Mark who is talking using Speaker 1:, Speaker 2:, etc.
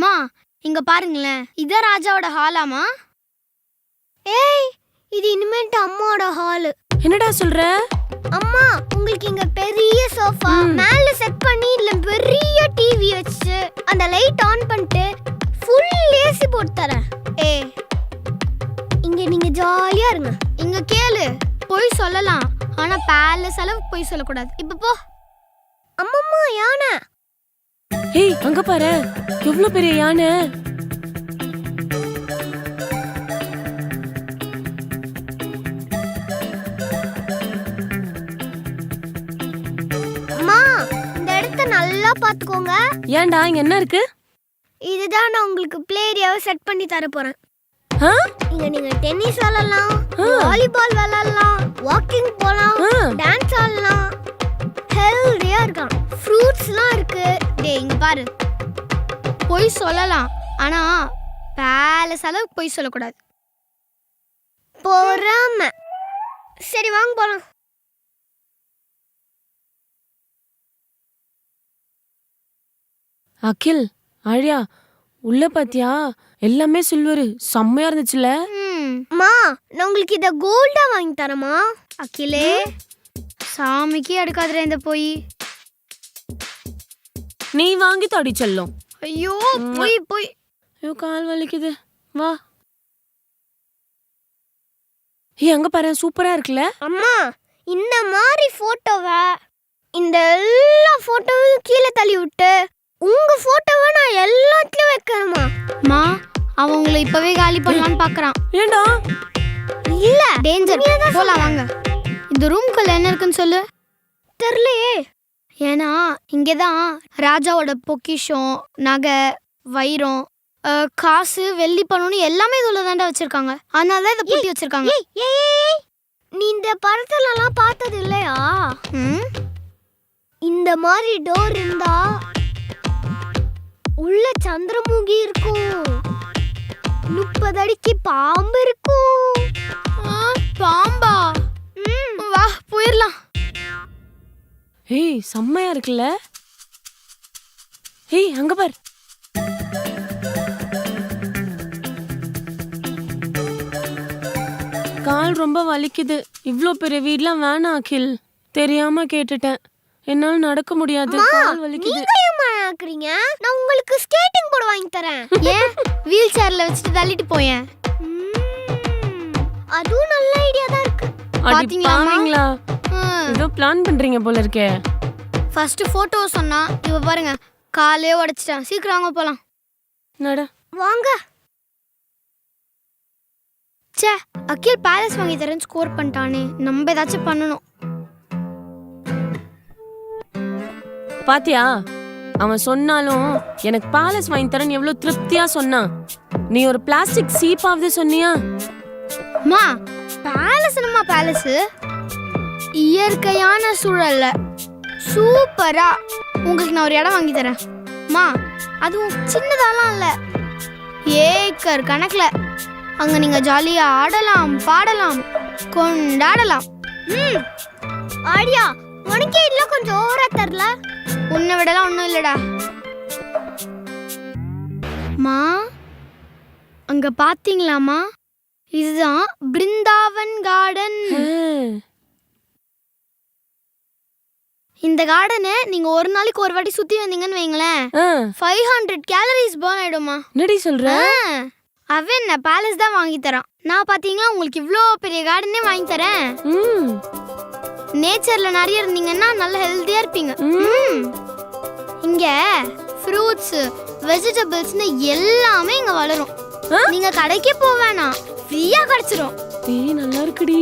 Speaker 1: மா இங்க பாருங்களேன். இதான் ராஜாவோட ஹாலாமா ஏய் இது இனிமேட்டு அம்மாவோட ஹாலு
Speaker 2: என்னடா சொல்ற?
Speaker 1: அம்மா உங்களுக்கு இங்க பெரிய சோஃபா. மேல செட் பண்ணி இதுல பெரிய டிவி வச்சு அந்த லைட் ஆன் பண்ணிட்டு ஃபுல் ஏசி போட்டு தரேன். ஏ இங்க நீங்க ஜாலியா இருங்க. இங்க கேளு. போய் சொல்லலாம். ஆனா பேலஸ் அளவுக்கு போய் சொல்லக்கூடாது. இப்ப போ. அம்மம்மா யானை?
Speaker 2: ஏய் அங்க பாரு எவ்வளவு பெரிய யானை
Speaker 1: அம்மா இந்த இடத்த நல்லா பாத்துக்கோங்க
Speaker 2: ஏன்டா இங்க என்ன இருக்கு
Speaker 1: இதுதான் நான் உங்களுக்கு பிளே ஏரியாவை செட் பண்ணி தர போறேன்
Speaker 2: ஆ?
Speaker 1: இங்க நீங்க டென்னிஸ் விளையாடலாம்
Speaker 2: ஆ.
Speaker 1: வாலிபால் விளையாடலாம் வாக்கிங் போலாம்
Speaker 2: ஆ.
Speaker 1: டான்ஸ் ஆடலாம் பாரு. பொய் சொல்லலாம் ஆனா பேலஸ் அளவுக்கு பொய் சொல்லக்கூடாது. பொறாம. சரி வாங்க போலாம்.
Speaker 2: அகில் ஆழியா உள்ள பாத்தியா? எல்லாமே சில்வரு. செம்மையா இருந்துச்சுல
Speaker 1: மா. நான் உங்களுக்கு இத கோல்டா வாங்கி தரமா அகிலே. சாமிக்கு எடுக்காதுற இந்த போய்.
Speaker 2: நீ வாங்கி தாடி செல்லும்.
Speaker 1: ஐயோ போய் போய்.
Speaker 2: ஐயோ கால் வலிக்குது. வா. அங்க பாரு சூப்பரா இருக்குல்ல?
Speaker 1: அம்மா இந்த மாதிரி போட்டோவை இந்த எல்லா போட்டோவையும் கீழே தள்ளி விட்டு உங்க போட்டோவை நான் எல்லாத்துலயும் வைக்கணுமா? மா அவன் உங்களை இப்பவே காலி பண்ணலாம்னு பாக்குறான்.
Speaker 2: ஏண்டா?
Speaker 1: இல்ல டேஞ்சர் போலாம் வாங்க. இந்த ரூம்குள்ள என்ன இருக்குன்னு சொல்லு. தெரியலையே. ஏன்னா இங்கதான் ராஜாவோட பொக்கிஷம் நகை வைரம் காசு வெள்ளி பணம்னு எல்லாமே இதுல தாண்டா வச்சிருக்காங்க. அதனால தான் இதை பூட்டி வச்சிருக்காங்க. நீ இந்த படத்துல எல்லாம் பார்த்தது இல்லையா? இந்த மாதிரி டோர் இருந்தா உள்ள சந்திரமுகி இருக்கும். முப்பது அடிக்கு பாம்பு இருக்கும்.
Speaker 2: ஏய் செம்மையா இருக்குல்ல? ஏய் அங்க பார். கால் ரொம்ப வலிக்குது. இவ்ளோ பெரிய வீட்லாம் வேணாம் அகில். தெரியாம கேட்டுட்டேன். என்னால நடக்க முடியாது. கால் வலிக்குது.
Speaker 1: ஆக்குறீங்க நான் உங்களுக்கு ஸ்கேட்டிங் போர்டு வாங்கி தரேன். ஏன்? வீல் சேர்ல வச்சுட்டு தள்ளிட்டு போயேன். அதுவும் நல்ல ஐடியா தான் இருக்கு?
Speaker 2: பாவீங்களா. ஏதோ பிளான் பண்றீங்க போல இருக்கே.
Speaker 1: ஃபர்ஸ்ட் போட்டோ சொன்னா இவ பாருங்க காலே உடைச்சிட்டான் சீக்கிரம் வாங்க போலாம். வாங்க. ச்சே அகில் பேலஸ் வாங்கி தரேன்னு ஸ்கோர் பண்ணிட்டானே. நம்ம ஏதாச்சும் பண்ணணும்.
Speaker 2: பாத்தியா? அவன் சொன்னாலும் எனக்கு பேலஸ் வாங்கி தரேன்னு எவ்வளவு திருப்தியா சொன்னான். நீ ஒரு பிளாஸ்டிக் சீப்பாவது சொன்னியா?
Speaker 1: மா பேலஸ் என்னம்மா பேலஸ் இயற்கையான சூழல்ல. சூப்பரா. உங்களுக்கு நான் ஒரு இடம் வாங்கி தரேன். மா அதுவும் சின்னதாலாம் இல்ல. ஏக்கர் கணக்குல. அங்க நீங்க ஜாலியா ஆடலாம் பாடலாம் கொண்டாடலாம். ம் ஆடியா உனக்கே இல்ல கொஞ்சம் ஓவரா தரல? உன்னை விடலாம் ஒண்ணும் இல்லடா. மா அங்க பாத்தீங்களாமா? இதுதான் பிருந்தாவன் கார்டன் இந்த கார்டனை நீங்க ஒரு நாளைக்கு ஒரு வாட்டி சுத்தி வந்தீங்கன்னு வைங்களேன். ஃபைவ் ஹண்ட்ரட் கேலரிஸ் பேர்ன் ஆயிடுமா
Speaker 2: என்னடி சொல்ற?
Speaker 1: அவன் என்ன பேலஸ் தான் வாங்கி தரான். நான் பாத்தீங்களா உங்களுக்கு இவ்ளோ பெரிய கார்டனே வாங்கி தரேன். நேச்சர்ல நிறைய இருந்தீங்கன்னா நல்ல ஹெல்தியா இருப்பீங்க. ம். இங்க ஃப்ரூட்ஸ் வெஜிடபிள்ஸ்னு எல்லாமே இங்க வளரும்? நீங்க கடைக்கே போக வேணாம். ஃப்ரீயா கிடைச்சிரும்.
Speaker 2: ஏய் நல்லா இருக்குடி.